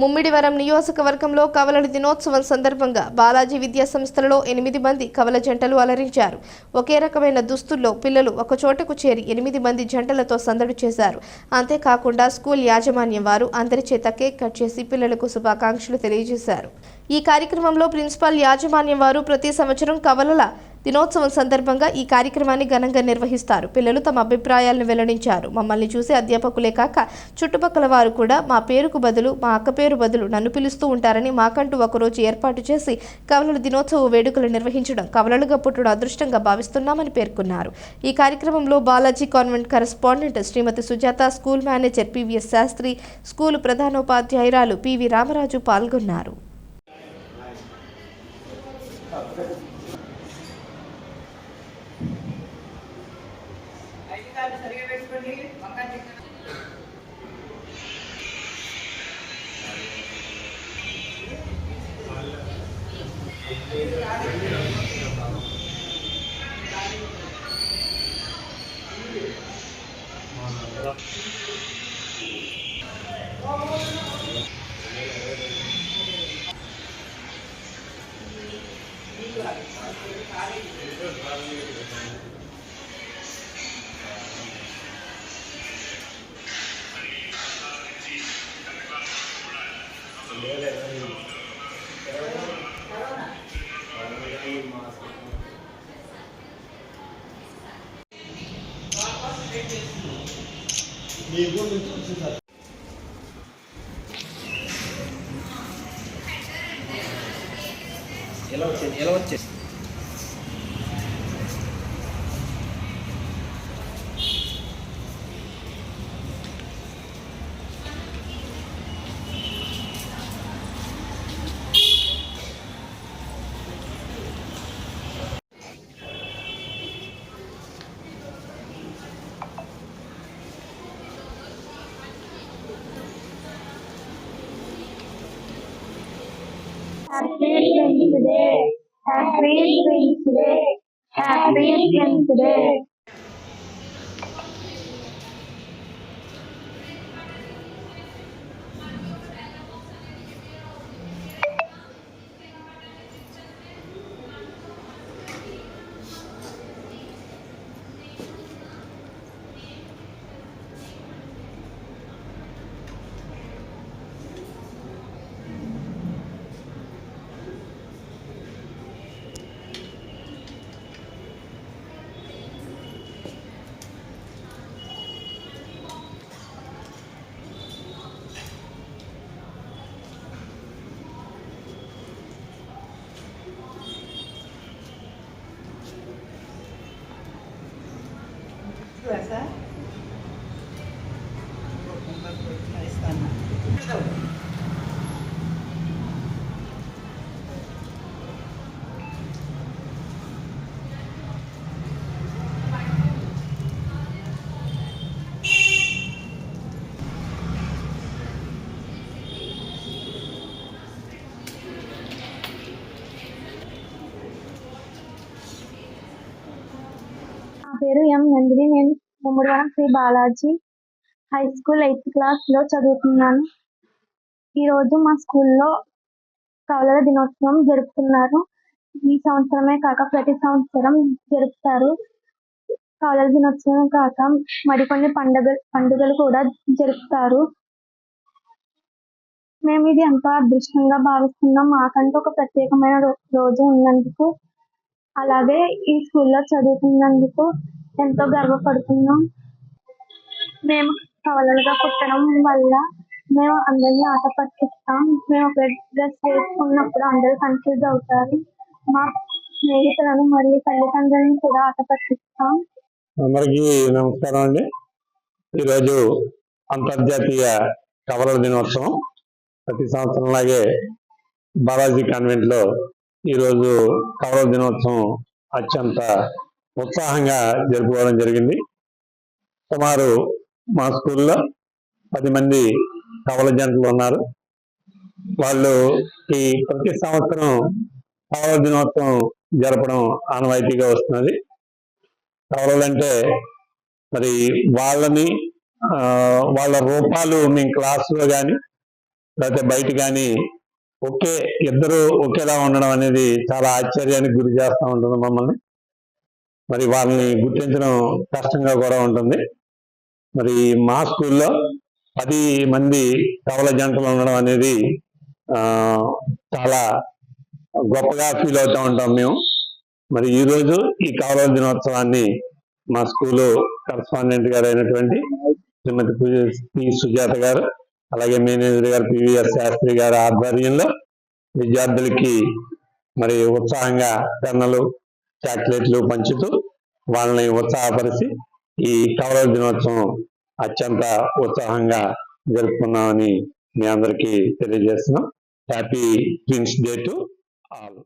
ముమ్మిడివరం నియోజకవర్గంలో కవలల దినోత్సవం సందర్భంగా బాలాజీ విద్యా సంస్థలలో ఎనిమిది మంది కవల జంటలు అలరించారు. ఒకే రకమైన దుస్తుల్లో పిల్లలు ఒక చోటకు చేరి ఎనిమిది మంది జంటలతో సందడి చేశారు. అంతేకాకుండా స్కూల్ యాజమాన్యం వారు అందరి చేత కేక్ కట్ చేసి పిల్లలకు శుభాకాంక్షలు తెలియజేశారు. ఈ కార్యక్రమంలో ప్రిన్సిపాల్ యాజమాన్యం వారు ప్రతి సంవత్సరం కవలల దినోత్సవం సందర్భంగా ఈ కార్యక్రమాన్ని ఘనంగా నిర్వహిస్తారు. పిల్లలు తమ అభిప్రాయాలను వెల్లడించారు. మమ్మల్ని చూసి అధ్యాపకులే కాక చుట్టుపక్కల వారు కూడా మా పేరుకు బదులు మా అక్క పేరు బదులు నన్ను పిలుస్తూ ఉంటారని మాకంటూ ఒకరోజు ఏర్పాటు చేసి కవలల దినోత్సవ వేడుకలు నిర్వహించడం కవలలుగా పుట్టడం అదృష్టంగా భావిస్తున్నామని పేర్కొన్నారు. ఈ కార్యక్రమంలో Balaji convent correspondent Shrimati Sujatha school manager PVS Sastri school ప్రధానోపాధ్యాయురాలు PV Ramaraju పాల్గొన్నారు. జీవితాలు సరిగా పెట్టుకోండి వంకాయ ఎలా వచ్చేది? ఎలా వచ్చేసి today. Happy Wings Day. Happy Wings Day. Greta పేరు ఎం నందిని. నేను Mummidivaram Shri Balaji high school eighth క్లాస్లో చదువుతున్నాను. ఈ రోజు మా స్కూల్లో కవలల దినోత్సవం జరుపుతున్నారు. ఈ సంవత్సరమే కాక ప్రతి సంవత్సరం జరుపుతారు. కవలల దినోత్సవం కాక మరికొన్ని పండుగ పండుగలు కూడా జరుపుతారు. మేము ఇది ఎంతో అదృష్టంగా భావిస్తున్నాం. మాకంటూ ఒక ప్రత్యేకమైన రో- రోజు ఉన్నందుకు అలాగే ఈ స్కూల్లో చదువుతున్నందుకు ఎంతో గర్వపడుతున్నాం. మేము కవలలుగా పుట్టడం వల్ల మేము అందరినీ ఆట పట్టిస్తాం మేము ఒక డ్రెస్ వేసుకున్నప్పుడు అందరూ కన్ఫ్యూజ్ అవుతారు. మా స్నేహితులను మరియు తల్లిదండ్రులను కూడా ఆట పట్టిస్తాం అందరికీ నమస్కారం అండి. ఈరోజు అంతర్జాతీయ కవలల దినోత్సవం. ప్రతి సంవత్సరం లాగే బాలాజీ కాన్వెంట్లో ఈరోజు కవల దినోత్సవం అత్యంత ఉత్సాహంగా జరుపుకోవడం జరిగింది. సుమారు మా స్కూల్లో పది మంది కవల జంటలు ఉన్నారు. వాళ్ళు ఈ ప్రతి సంవత్సరం కవల దినోత్సవం జరపడం ఆనవాయితీగా వస్తున్నది. కవలలంటే మరి వాళ్ళని వాళ్ళ రూపాలు మేము క్లాసులో కానీ లేకపోతే బయట కానీ ఒకే ఇద్దరు ఒకేలా ఉండడం అనేది చాలా ఆశ్చర్యానికి గురి చేస్తూ ఉంటుంది మమ్మల్ని. మరి వాళ్ళని గుర్తించడం కష్టంగా కూడా ఉంటుంది. మరి మా స్కూల్లో పది మంది కవల జంటలు ఉండడం అనేది చాలా గొప్పగా ఫీల్ అవుతూ ఉంటాం మేము. మరి ఈరోజు ఈ కవల దినోత్సవాన్ని మా స్కూలు కరస్పాండెంట్ గారు అయినటువంటి శ్రీమతి పి- సుజాత గారు అలాగే మేనేజర్ గారు పివిఆర్ శాస్త్రి గారి ఆధ్వర్యంలో విద్యార్థులకి మరి ఉత్సాహంగా పెన్నులు చాక్లెట్లు పంచుతూ వాళ్ళని ఉత్సాహపరిచి ఈ కవల దినోత్సవం అత్యంత ఉత్సాహంగా జరుపుకున్నామని మీ అందరికీ తెలియజేస్తున్నాం. Happy twins day to all.